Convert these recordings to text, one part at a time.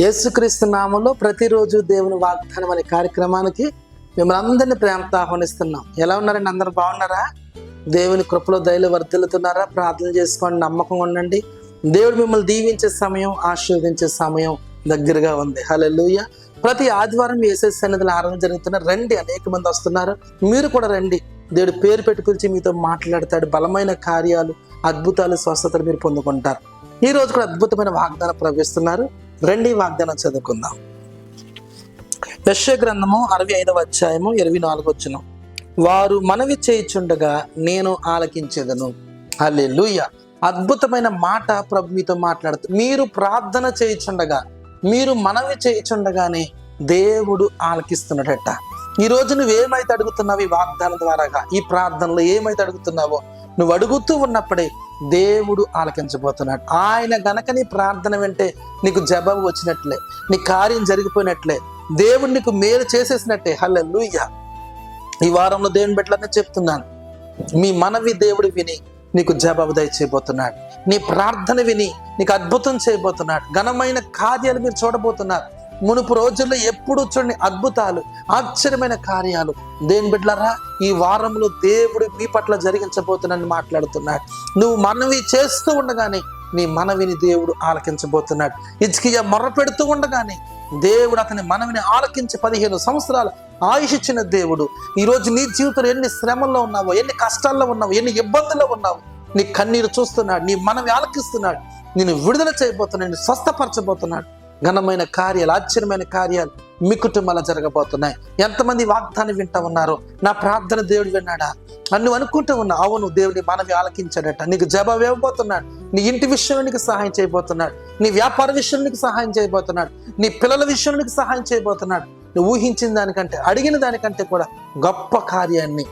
యేసుక్రీస్తు నామంలో ప్రతిరోజు దేవుని వాగ్దానం అనే కార్యక్రమానికి మిమ్మల్ని అందరినీ ప్రేమతో ఆహ్వానిస్తున్నాం. ఎలా ఉన్నారండి? అందరు బాగున్నారా? దేవుని కృపలో దయలు వర్ధిల్లుతున్నారా? ప్రార్థన చేసుకోండి నమ్మకం ఉండండి. దేవుడు మిమ్మల్ని దీవించే సమయం ఆశీర్వదించే సమయం దగ్గరగా ఉంది. హల్లెలూయా. ప్రతి ఆదివారం ఏసే సన్నిధిలో ఆరాధన జరుగుతున్న రండి అనేక మంది వస్తున్నారు. మీరు కూడా రండి. దేవుడు పేరు పెట్టి పిలిచి మీతో మాట్లాడతాడు. బలమైన కార్యాలు అద్భుతాలు స్వస్థతలు మీరు పొందుకుంటారు. ఈ రోజు కూడా అద్భుతమైన వాగ్దానం ప్రవేశిస్తున్నారు రెండి వాగ్దానం చదువుకుందాం. యశ్య గ్రంథము అరవై ఐదవ అధ్యాయము ఇరవై నాలుగు వచ్చిన వారు మనవి చేయుచుండగా నేను ఆలకించేదను. హల్లెలూయ. అద్భుతమైన మాట ప్రభు మీతో మాట్లాడుతూ మీరు ప్రార్థన చేయుచుండగా మీరు మనవి చేయుచుండగానే దేవుడు ఆలకిస్తున్నాడట ఈ రోజు నువ్వేమైతే అడుగుతున్నావు ఈ వాగ్దానం ద్వారాగా ఈ ప్రార్థనలో ఏమైతే అడుగుతున్నావో నువ్వు అడుగుతూ ఉన్నప్పుడే దేవుడు ఆలకించబోతున్నాడు. ఆయన గనక నీ ప్రార్థన వెంటే నీకు జవాబు వచ్చినట్లే నీ కార్యం జరిగిపోయినట్లే దేవుడు నీకు మేలు చేసేసినట్టే. హల్లెలూయా. ఈ వారంలో దేవుని బిడ్డలనే చెప్తున్నాను. మీ మనవి దేవుడు విని నీకు జవాబు దయచేయబోతున్నాడు. నీ ప్రార్థన విని నీకు అద్భుతం చేయబోతున్నాడు. ఘనమైన కార్యాలు మీరు చూడబోతున్నారు. మునుపు రోజుల్లో ఎప్పుడు చూడని అద్భుతాలు ఆశ్చర్యమైన కార్యాలు. దేని బిడ్డలరా? ఈ వారంలో దేవుడు మీ పట్ల జరిగించబోతున్నాను మాట్లాడుతున్నాడు. నువ్వు మనవి చేస్తూ ఉండగానే నీ మనవిని దేవుడు ఆలకించబోతున్నాడు. ఇజ్కియా మొర్ర పెడుతూ ఉండగానే దేవుడు అతని మనవిని ఆలకించి పదిహేను సంవత్సరాలు ఆయుష్ ఇచ్చిన దేవుడు. ఈరోజు నీ జీవితంలో ఎన్ని శ్రమల్లో ఉన్నావో ఎన్ని కష్టాల్లో ఉన్నావు ఎన్ని ఇబ్బందుల్లో ఉన్నావు నీ కన్నీరు చూస్తున్నాడు నీ మనవి ఆలకిస్తున్నాడు. నేను విడుదల చేయబోతున్నాడు నేను స్వస్థపరచబోతున్నాడు. ఘనమైన కార్యాలు ఆశ్చర్యమైన కార్యాలు మీ కుటుంబాల జరగబోతున్నాయి. ఎంతమంది వాగ్దానం వింటా ఉన్నారో? నా ప్రార్థన దేవుడు విన్నాడా? అని అనుకుంటూ ఉన్నా అవును దేవుని మనవి ఆలకించాడట. నీకు జవాబు ఇవ్వబోతున్నాడు. నీ ఇంటి విషయంలో నీకు సహాయం చేయబోతున్నాడు. నీ వ్యాపార విషయంలో నీకు సహాయం చేయబోతున్నాడు. నీ పిల్లల విషయంలో నీకు సహాయం చేయబోతున్నాడు. నువ్వు ఊహించిన దానికంటే అడిగిన దానికంటే కూడా గొప్ప కార్యాన్ని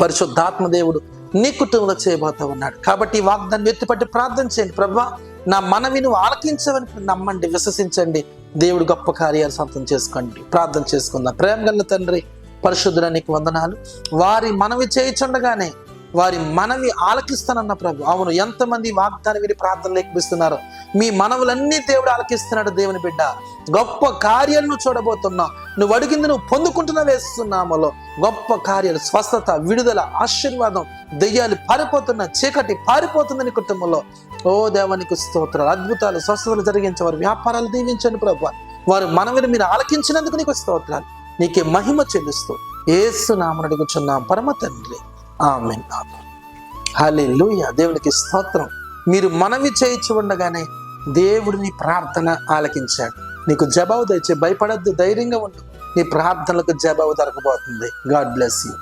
పరిశుద్ధాత్మ దేవుడు నీ కుటుంబంలో చేయబోతా ఉన్నాడు. కాబట్టి వాగ్దాన్ని ఎత్తిపట్టి ప్రార్థన చేయండి. ప్రభా నా మనవి నువ్వు ఆలకించవని నమ్మండి విశ్వసించండి. దేవుడు గొప్ప కార్యాలు సొంతం చేసుకోండి. ప్రార్థన చేసుకుందాం. ప్రేమ గల్ల తండ్రి పరిశుద్ధుడానికి వందనాలు. వారి మనవి చేయించుండగానే వారి మనవి ఆలకిస్తానన్న ప్రభు. అవును ఎంతమంది వాగ్దానం విని ప్రార్థన లేఖిస్తున్నారు మీ మనవులన్నీ దేవుడు ఆలకిస్తున్నాడు దేవుని బిడ్డ. గొప్ప కార్యాలను చూడబోతున్నావు. నువ్వు అడిగింది నువ్వు పొందుకుంటున్న వేస్తున్నామలో. గొప్ప కార్యాలు స్వస్థత విడుదల ఆశీర్వాదం దెయ్యాలు పారిపోతున్న చీకటి పారిపోతుందని కుటుంబంలో. ఓ దేవానికి స్తోత్రాలు అద్భుతాలు స్వస్థతలు జరిగించే వారు వ్యాపారాలు దీవించండి ప్రభు. వారు మనవిని మీరు ఆలకించినందుకు నీకు స్తోత్రాలు. నీకే మహిమ చెల్లిస్తూ ఏసు నామని అడుగుచున్నాం. పరమ తండ్రి. ఆమెన్. లూయ దేవునికి స్తోత్రం. మీరు మనవి చేయించి ఉండగానే దేవుడిని ప్రార్థన ఆలకించాడు. నీకు జవాబు తెచ్చి భయపడద్దు ధైర్యంగా ఉండు. నీ ప్రార్థనలకు జవాబు దొరకబోతుంది. God bless you.